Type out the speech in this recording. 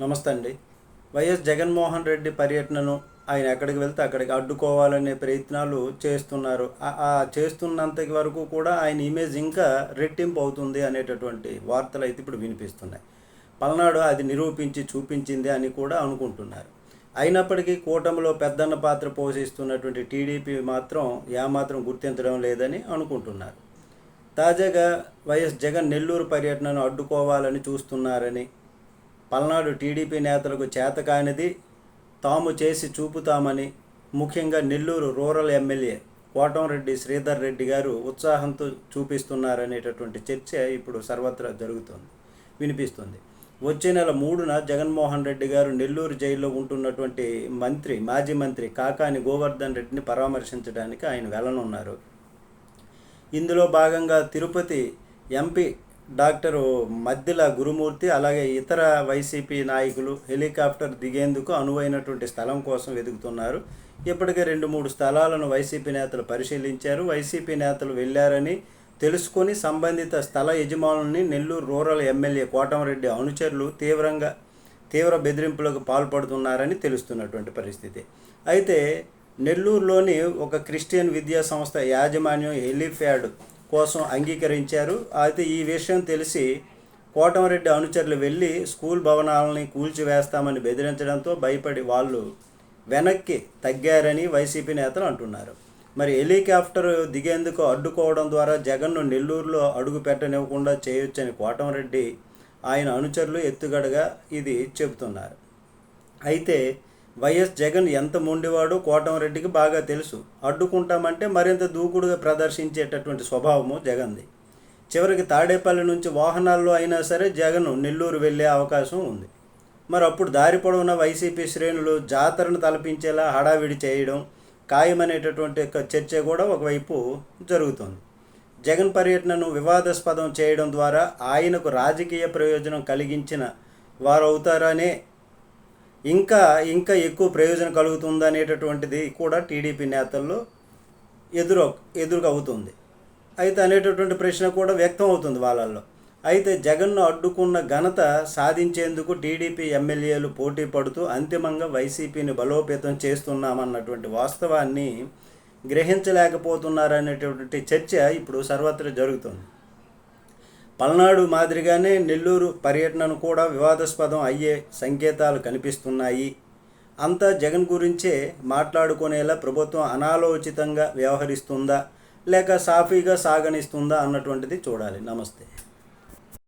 నమస్తే అండి వైఎస్ జగన్మోహన్ రెడ్డి పర్యటనను ఆయన ఎక్కడికి వెళ్తే అక్కడికి అడ్డుకోవాలనే ప్రయత్నాలు చేస్తున్నారు. ఆ- చేస్తున్నంత వరకు కూడా ఆయన ఇమేజ్ ఇంకా రెట్టింపు అవుతుంది అనేటటువంటి వార్తలు అయితే ఇప్పుడు వినిపిస్తున్నాయి. పల్నాడు అది నిరూపించి చూపించింది అని కూడా అనుకుంటున్నారు. అయినప్పటికీ కూటమిలో పెద్దన్న పాత్ర పోషిస్తున్నటువంటి టీడీపీ మాత్రం ఏమాత్రం గుర్తించడం లేదని అనుకుంటున్నారు. తాజాగా వైఎస్ జగన్ నెల్లూరు పర్యటనను అడ్డుకోవాలని చూస్తున్నారని పల్నాడు టీడీపీ నేతలకు చేతకానిది తాము చేసి చూపుతామని ముఖ్యంగా నెల్లూరు రూరల్ ఎమ్మెల్యే కోటంరెడ్డి శ్రీధర్ రెడ్డి గారు ఉత్సాహంతో చూపిస్తున్నారనేటటువంటి చర్చ ఇప్పుడు సర్వత్రా జరుగుతుంది వినిపిస్తుంది. వచ్చే నెల మూడున జగన్మోహన్ రెడ్డి గారు నెల్లూరు జైల్లో ఉంటున్నటువంటి మంత్రి మాజీ మంత్రి కాకాని గోవర్ధన్ రెడ్డిని పరామర్శించడానికి ఆయన వెళ్ళనున్నారు. ఇందులో భాగంగా తిరుపతి ఎంపీ డాక్టర్ మద్దిల గురుమూర్తి అలాగే ఇతర వైసీపీ నాయకులు హెలికాప్టర్ దిగేందుకు అనువైనటువంటి స్థలం కోసం వెతుకుతున్నారు. ఇప్పటికే రెండు మూడు స్థలాలను వైసీపీ నేతలు పరిశీలించారు. వైసీపీ నేతలు వెళ్ళారని తెలుసుకొని సంబంధిత స్థల యజమానుల్ని నెల్లూరు రూరల్ ఎమ్మెల్యే కోటమరెడ్డి అనుచరులు తీవ్రంగా తీవ్ర బెదిరింపులకు పాల్పడుతున్నారని తెలుస్తున్నటువంటి పరిస్థితి. అయితే నెల్లూరులోని ఒక క్రిస్టియన్ విద్యా సంస్థ యాజమాన్యం హెలిఫ్యాడ్ కోసం అంగీకరించారు. అయితే ఈ విషయం తెలిసి కోటమరెడ్డి అనుచరులు వెళ్ళి స్కూల్ భవనాలని కూల్చివేస్తామని బెదిరించడంతో భయపడి వాళ్ళు వెనక్కి తగ్గారని వైసీపీ నేతలు అంటున్నారు. మరి హెలికాప్టర్ దిగేందుకు అడ్డుకోవడం ద్వారా జగన్ను నెల్లూరులో అడుగు పెట్టనివ్వకుండా చేయొచ్చని కోటమరెడ్డి ఆయన అనుచరులు ఎత్తుగడగా ఇది చెబుతున్నారు. అయితే వైఎస్ జగన్ ఎంత మొండివాడో కోటంరెడ్డికి బాగా తెలుసు. అడ్డుకుంటామంటే మరింత దూకుడుగా ప్రదర్శించేటటువంటి స్వభావము జగన్ది. చివరికి తాడేపల్లి నుంచి వాహనాల్లో అయినా సరే జగన్ నెల్లూరు వెళ్ళే అవకాశం ఉంది. మరి అప్పుడు దారి పొడవున వైసీపీ శ్రేణులు జాతరను తలపించేలా హడావిడి చేయడం ఖాయమనేటటువంటి చర్చ కూడా ఒకవైపు జరుగుతోంది. జగన్ పర్యటనను వివాదాస్పదం చేయడం ద్వారా ఆయనకు రాజకీయ ప్రయోజనం కలిగించిన వారు అవుతారనే ఇంకా ఇంకా ఎక్కువ ప్రయోజనం కలుగుతుందనేటటువంటిది కూడా టీడీపీ నేతల్లో ఎదురు ఎదురుగా అవుతుంది. అయితే అనేటటువంటి ప్రశ్న కూడా వ్యక్తం అవుతుంది వాళ్ళల్లో. అయితే జగన్ను అడ్డుకున్న ఘనత సాధించేందుకు టీడీపీ ఎమ్మెల్యేలు పోటీ పడుతూ అంతిమంగా వైసీపీని బలోపేతం చేస్తున్నామన్నటువంటి వాస్తవాన్ని గ్రహించలేకపోతున్నారనేటువంటి చర్చ ఇప్పుడు సర్వత్రా జరుగుతుంది. పల్నాడు మాదిరిగానే నెల్లూరు పర్యటనను కూడా వివాదాస్పదం అయ్యే సంకేతాలు కనిపిస్తున్నాయి. అంతా జగన్ గురించే మాట్లాడుకునేలా ప్రభుత్వం అనాలోచితంగా వ్యవహరిస్తుందా లేక సాఫీగా సాగనిస్తుందా అన్నటువంటిది చూడాలి. నమస్తే.